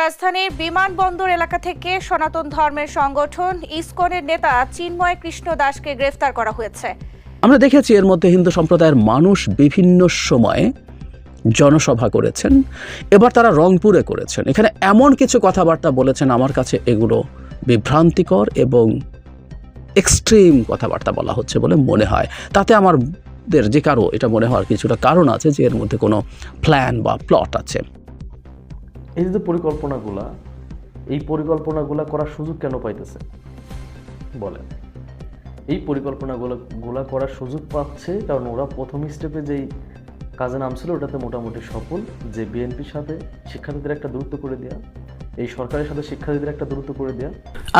রাজধানীর বিমানবন্দর এলাকা থেকে সনাতন ধর্মের সংগঠন ইসকনের নেতা চিন্ময় কৃষ্ণ দাসকে গ্রেফতার করা হয়েছে। আমরা দেখেছি এর মধ্যে হিন্দু সম্প্রদায়ের মানুষ বিভিন্ন সময়ে জনসভা করেছেন, এবার তারা রংপুরে করেছেন। এখানে এমন কিছু কথাবার্তা বলেছেন আমার কাছে এগুলো বিভ্রান্তিকর এবং এক্সট্রিম কথাবার্তা বলা হচ্ছে বলে মনে হয়। তাতে আমাদের যে কারও এটা মনে হওয়ার কিছুটা কারণ আছে যে এর মধ্যে কোনো প্ল্যান বা প্লট আছে। এই যে পরিকল্পনাগুলা, এই পরিকল্পনাগুলা করার সুযোগ কেন পাইতেছে? বলেন। এই পরিকল্পনাগুলো, গুলা করার সুযোগ পাচ্ছে কারণ ওরা প্রথম স্টেপে যেই কাজে নামছিল, ওটাতে মোটামুটি সফল। যে বিএনপির সাথে শিক্ষার্থীদের একটা দূরত্ব করে দেওয়া এই সরকারের সাথে শিক্ষার্থীদের একটা দূরত্ব করে দেওয়া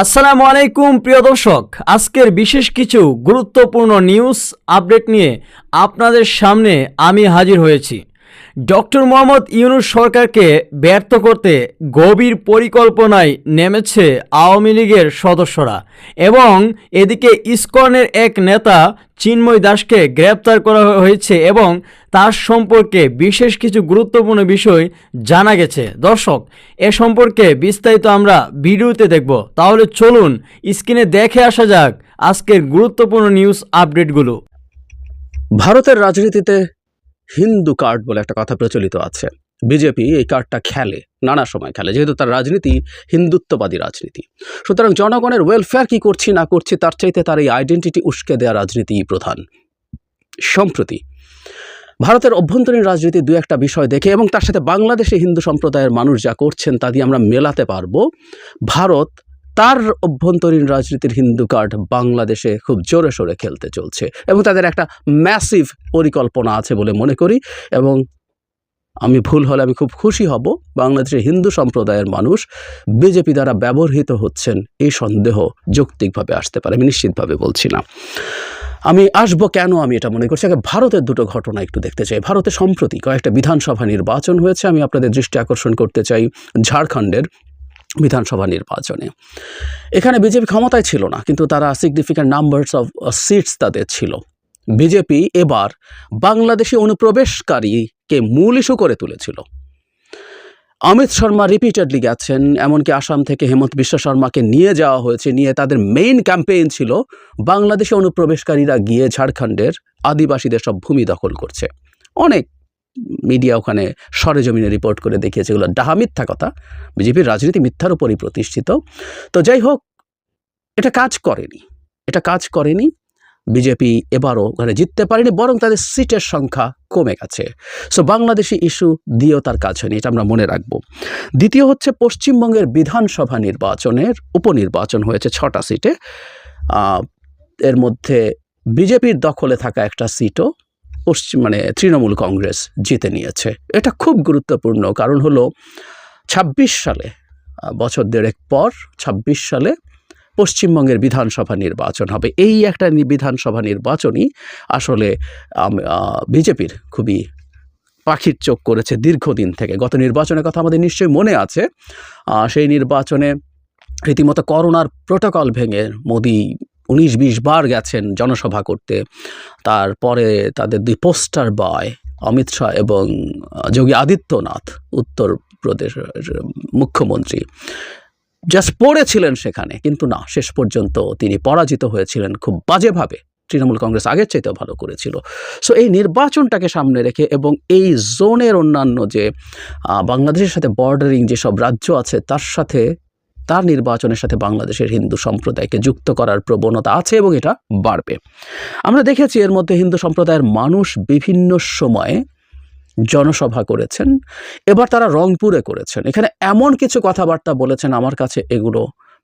আসসালামু আলাইকুম, প্রিয় দর্শক। আজকের বিশেষ কিছু গুরুত্বপূর্ণ নিউজ আপডেট নিয়ে আপনাদের সামনে আমি হাজির হয়েছি। ডক্টর মোহাম্মদ ইউনুস সরকারকে ব্যর্থ করতে গভীর পরিকল্পনায় নেমেছে আওয়ামী লীগের সদস্যরা এবং এদিকে ইসকনের এক নেতা চিন্ময় দাসকে গ্রেপ্তার করা হয়েছে এবং তার সম্পর্কে বিশেষ কিছু গুরুত্বপূর্ণ বিষয় জানা গেছে। দর্শক, এ সম্পর্কে বিস্তারিত আমরা ভিডিওতে দেখব। তাহলে চলুন, স্ক্রিনে দেখে আসা যাক আজকের গুরুত্বপূর্ণ নিউজ আপডেটগুলো। ভারতের রাজনীতিতে হিন্দু কার্ড বলে একটা কথা প্রচলিত আছে। বিজেপি এই কার্ডটা খেলে, নানা সময় খেলে, যেহেতু তার রাজনীতি হিন্দুত্ববাদী রাজনীতি। সুতরাং জনগণের ওয়েলফেয়ার কি করছি না করছি, তার চাইতে তার এই আইডেন্টিটি উস্কে দেওয়া রাজনীতিই প্রধান। সম্প্রতি, ভারতের অভ্যন্তরীণ রাজনীতি দু একটা বিষয় দেখে এবং তার সাথে বাংলাদেশে হিন্দু সম্প্রদায়ের মানুষ যা করছেন তা দিয়ে আমরা মেলাতে পারব। ভারত তার অভ্যন্তরীণ রাজনীতির হিন্দু কার্ড বাংলাদেশে খুব জোরে সোরে খেলতে চলছে এবং তাদের একটা ম্যাসিভ পরিকল্পনা আছে বলে মনে করি এবং আমি ভুল হলে আমি খুব খুশি হব। বাংলাদেশের হিন্দু সম্প্রদায়ের মানুষ বিজেপি দ্বারা ব্যবহৃত হচ্ছেন এই সন্দেহ যৌক্তিকভাবে আসতে পারে, আমি নিশ্চিতভাবে বলছি না। আমি আসব কেন আমি এটা মনে করছি? আগে ভারতের দুটো ঘটনা একটু দেখতে চাই। ভারতে সম্প্রতি কয়েকটা বিধানসভা নির্বাচন হয়েছে, আমি আপনাদের দৃষ্টি আকর্ষণ করতে চাই ঝাড়খণ্ডের। বিধানসভা নির্বাচনে। এখানে বিজেপি ক্ষমতায় ছিল না, কিন্তু তারা সিগনিফিক্যান্ট নাম্বারস অফ সিটস তাদের ছিল। বিজেপি এবার বাংলাদেশি অনুপ্রবেশকারীকে মূল ইস্যু করে তুলেছিল। অমিত শর্মা রিপিটেডলি গেছেন, এমনকি আসাম থেকে হেমন্ত বিশ্ব শর্মাকে নিয়ে যাওয়া হয়েছে, নিয়ে তাদের মেইন ক্যাম্পেইন ছিল বাংলাদেশি অনুপ্রবেশকারীরা গিয়ে ঝাড়খণ্ডের আদিবাসীদের সব ভূমি দখল করছে। অনেক মিডিয়া ওখানে সরেজমিনে রিপোর্ট করে দেখিয়েছে। এগুলো ডাহা মিথ্যা কথা। বিজেপির রাজনীতি মিথ্যার উপরই প্রতিষ্ঠিত। তো যাই হোক, এটা কাজ করেনি। এটা কাজ করেনি। বিজেপি এবারও ওখানে জিততে পারেনি, বরং তাদের সিটের সংখ্যা কমে গেছে। সো বাংলাদেশি ইস্যু দিয়েও তার কাজ হয়নি, এটা আমরা মনে রাখব। দ্বিতীয় হচ্ছে পশ্চিমবঙ্গের বিধানসভা নির্বাচনের উপনির্বাচন হয়েছে ছটা সিটে। এর মধ্যে বিজেপির দখলে থাকা একটা সিটও পশ্চিম মানে তৃণমূল কংগ্রেস জিতে নিয়েছে। এটা খুব গুরুত্বপূর্ণ কারণ হলো ছাব্বিশ সালে বছর দেড়েক পর ছাব্বিশ সালে পশ্চিমবঙ্গের বিধানসভা নির্বাচন হবে। এই একটা বিধানসভা নির্বাচনই আসলে বিজেপির খুবই পাখির চোখ করেছে দীর্ঘদিন থেকে। গত নির্বাচনের কথা আমাদের নিশ্চয়ই মনে আছে। সেই নির্বাচনে রীতিমতো করোনার প্রোটোকল ভেঙে মোদি উনিশ বিশ বার গেছেন জনসভা করতে। তারপরে তাদের দুই পোস্টার বয় অমিত শাহ এবং যোগী আদিত্যনাথ উত্তরপ্রদেশের মুখ্যমন্ত্রী। জাস্ট পড়েছিলেন সেখানে, কিন্তু না, শেষ পর্যন্ত তিনি পরাজিত হয়েছিলেন খুব বাজেভাবে। তৃণমূল কংগ্রেস আগের চাইতেও ভালো করেছিল। সো এই নির্বাচনটাকে সামনে রেখে এবং এই জোনের অন্যান্য যে বাংলাদেশের সাথে বর্ডারিং যেসব রাজ্য আছে, তার সাথে তার নির্বাচনের সাথে বাংলাদেশের হিন্দু সম্প্রদায়কে যুক্ত করার প্রবণতা আছে এবং এটা বাড়বে। আমরা দেখেছি এর মধ্যে হিন্দু সম্প্রদায়ের মানুষ বিভিন্ন সময়ে জনসভা করেছেন, এবার তারা রংপুরে করেছেন। এখানে এমন কিছু কথাবার্তা বলেছেন আমার কাছে এগুলো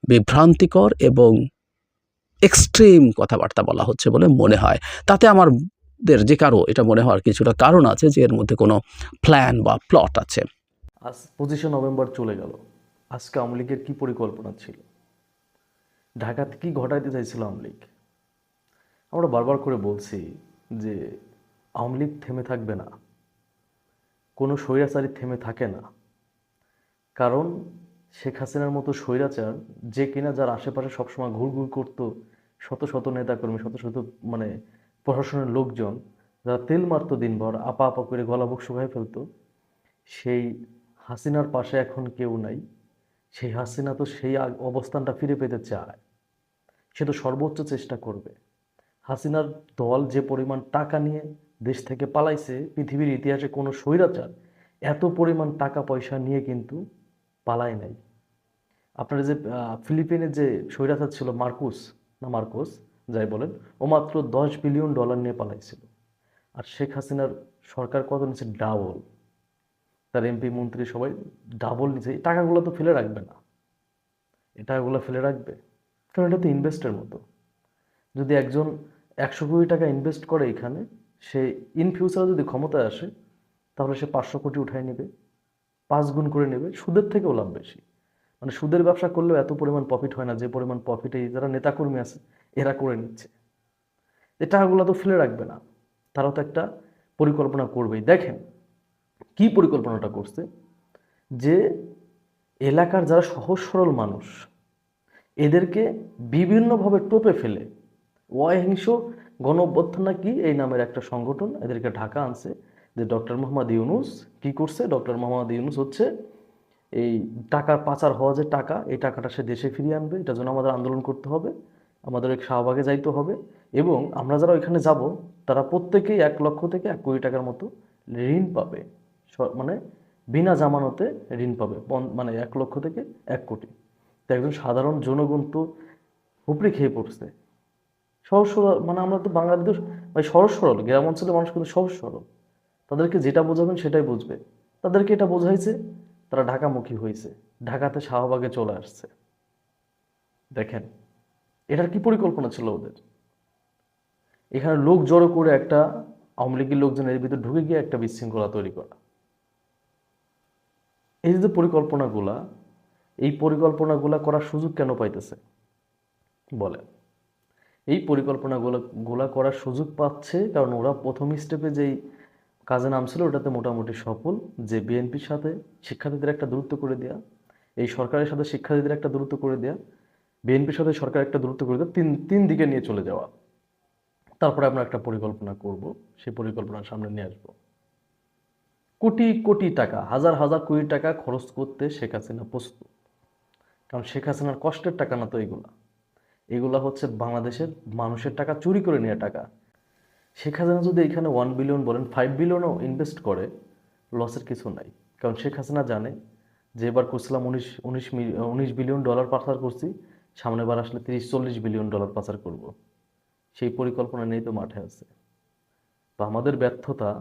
বিভ্রান্তিকর এবং এক্সট্রিম কথাবার্তা বলা হচ্ছে বলে মনে হয়। তাতে আমাদের যে কারও এটা মনে হওয়ার কিছুটা কারণ আছে যে এর মধ্যে কোনো প্ল্যান বা প্লট আছে। আজ পঁচিশে নভেম্বর চলে গেল। আজকে আওয়ামী লীগের কী পরিকল্পনা ছিল? ঢাকাতে কী ঘটাইতে চাইছিল আওয়ামী লীগ? আমরা বারবার করে বলছি যে আওয়ামী লীগ থেমে থাকবে না। কোনো স্বৈরাচারী থেমে থাকে না। কারণ শেখ হাসিনার মতো স্বৈরাচার যে কিনা যার আশেপাশে সবসময় ঘুরঘুর করতো শত শত নেতাকর্মী, শত শত মানে প্রশাসনের লোকজন, যারা তেল মারতো দিনভর, আপা আপা করে গলা বুক শুকায় ফেলতো, সেই হাসিনার পাশে এখন কেউ নাই। সেই হাসিনা তো সেই অবস্থানটা ফিরে পেতে চায়। সে তো সর্বোচ্চ চেষ্টা করবে। হাসিনার দল যে পরিমাণ টাকা নিয়ে দেশ থেকে পালাইছে, পৃথিবীর ইতিহাসে কোনো স্বৈরাচার, এত পরিমাণ টাকা পয়সা নিয়ে কিন্তু পালায় নাই। আপনার যে ফিলিপিনের যে স্বৈরাচার ছিল মার্কুস, না মার্কোস, যাই বলেন, ও মাত্র দশ বিলিয়ন ডলার নিয়ে পালাইছিল। আর শেখ হাসিনার সরকার কত নিচ্ছে ডাবল। তার এমপি মন্ত্রী সবাই ডাবল এই টাকাগুলো তো ফেলে রাখবে না। এই টাকাগুলো ফেলে রাখবে। কারণ এটা তো ইনভেস্টের মতো। যদি একজন একশো কোটি টাকা ইনভেস্ট করে এখানে, সে ইন ফিউচারে যদি ক্ষমতায় আসে, তাহলে সে পাঁচশো কোটি উঠায় নেবে, পাঁচ গুণ করে নেবে। সুদের থেকেও লাভ বেশি। মানে সুদের ব্যবসা করলেও এত পরিমাণ প্রফিট হয় না। যে পরিমাণ প্রফিট যারা নেতাকর্মী আছে, এরা করে নিচ্ছে। এই টাকাগুলো তো ফেলে রাখবে না। তারা তো একটা পরিকল্পনা করবেই। দেখেন কি পরিকল্পনাটা করছে? যে এলাকার যারা সহজ সরল মানুষ, এদেরকে বিভিন্নভাবে টোপে ফেলে অহিংস গণ অভ্যর্থনা কি এই নামের একটা সংগঠন এদেরকে ঢাকা আনছে যে ডক্টর মোহাম্মদ ইউনুস কি করছে? ডক্টর মোহাম্মদ ইউনুস হচ্ছে এই টাকার পাচার হওয়া যে টাকা, এই টাকাটা সে দেশে ফিরিয়ে আনবে এটার জন্য আমাদের আন্দোলন করতে হবে, আমাদের এক শাহবাগে যাইতে হবে এবং আমরা যারা ওইখানে যাব, তারা প্রত্যেকেই এক লক্ষ থেকে এক কোটি টাকার মতো ঋণ পাবে। মানে বিনা জামানতে ঋণ পাবে মানে এক লক্ষ থেকে এক কোটি। তো একজন সাধারণ জনগণ তো উপরে খেয়ে পড়ছে। সহজ সরল মানে আমরা তো বাঙালিদের ভাই সহজ সরল, গ্রাম অঞ্চলের মানুষ কিন্তু সহজ সরল। তাদেরকে যেটা বোঝাবেন সেটাই বুঝবে। তাদেরকে এটা বোঝাইছে, তারা ঢাকামুখী হয়েছে ঢাকাতে শাহবাগে চলে আসছে। দেখেন, এটার কি পরিকল্পনা ছিল ওদের? এখানে লোক জড়ো করে একটা, আওয়ামী লীগের লোকজন এর ভিতরে ঢুকে গিয়ে একটা বিশৃঙ্খলা তৈরি করা। এই যে পরিকল্পনাগুলা, এই পরিকল্পনাগুলা করার সুযোগ কেন পাইতেছে? বলে। এই পরিকল্পনাগুলো, গুলা করার সুযোগ পাচ্ছে কারণ ওরা প্রথম স্টেপে যেই কাজে নামছিল, ওটাতে মোটামুটি সফল। যে বিএনপির সাথে শিক্ষার্থীদের একটা দূরত্ব করে দেয়া, এই সরকারের সাথে শিক্ষার্থীদের একটা দূরত্ব করে দেয়া বিএনপির সাথে সরকার একটা দূরত্ব করে দেওয়া তিন তিন দিকে নিয়ে চলে যাওয়া। তারপরে আমরা একটা পরিকল্পনা করব, সেই পরিকল্পনার সামনে নিয়ে আসব। কোটি কোটি টাকা, হাজার হাজার কোটি টাকা খরচ করতে শেখ হাসিনা প্রস্তুত। কারণ শেখ হাসিনার কষ্টের টাকা না তো এগুলা। এগুলা হচ্ছে বাংলাদেশের মানুষের টাকা চুরি করে নেওয়া টাকা। শেখ হাসিনা যদি এখানে ওয়ান বিলিয়ন বলেন ফাইভ বিলিয়নও ইনভেস্ট করে লসের কিছু নাই। কারণ শেখ হাসিনা জানে যে এবার করছিলাম উনিশ উনিশ উনিশ বিলিয়ন ডলার পাচার করছি, সামনে বার আসলে তিরিশ, চল্লিশ বিলিয়ন ডলার পাচার করব। সেই পরিকল্পনা নেই তো মাঠে আছে। তো আমাদের ব্যর্থতা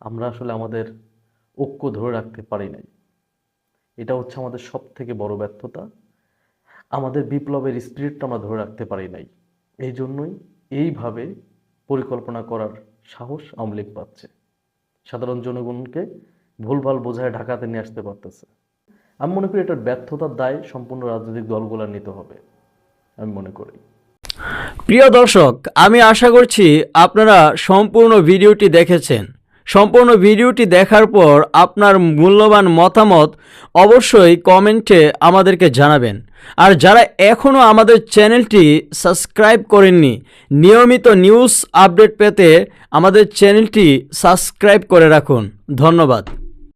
আমরা আসলে আমাদের ঐক্য ধরে রাখতে পারি নাই। এটা হচ্ছে আমাদের সব থেকে বড় ব্যর্থতা। আমাদের বিপ্লবের স্পিরিটটা আমরা ধরে রাখতে পারি নাই। এই জন্যই এইভাবে পরিকল্পনা করার সাহস আওয়ামী লীগ পাচ্ছে। সাধারণ জনগণকে ভুলভাল বোঝায় ঢাকাতে নিয়ে আসতে পারতেছে। আমি মনে করি এটার ব্যর্থতার দায় সম্পূর্ণ রাজনৈতিক দলগুলোর নিতে হবে, আমি মনে করি। প্রিয় দর্শক, আমি আশা করছি আপনারা সম্পূর্ণ ভিডিওটি দেখেছেন। সম্পূর্ণ ভিডিওটি দেখার পর আপনার মূল্যবান মতামত অবশ্যই কমেন্টে আমাদেরকে জানাবেন। আর যারা এখনও আমাদের চ্যানেলটি সাবস্ক্রাইব করেননি, নিয়মিত নিউজ আপডেট পেতে আমাদের চ্যানেলটি সাবস্ক্রাইব করে রাখুন। ধন্যবাদ।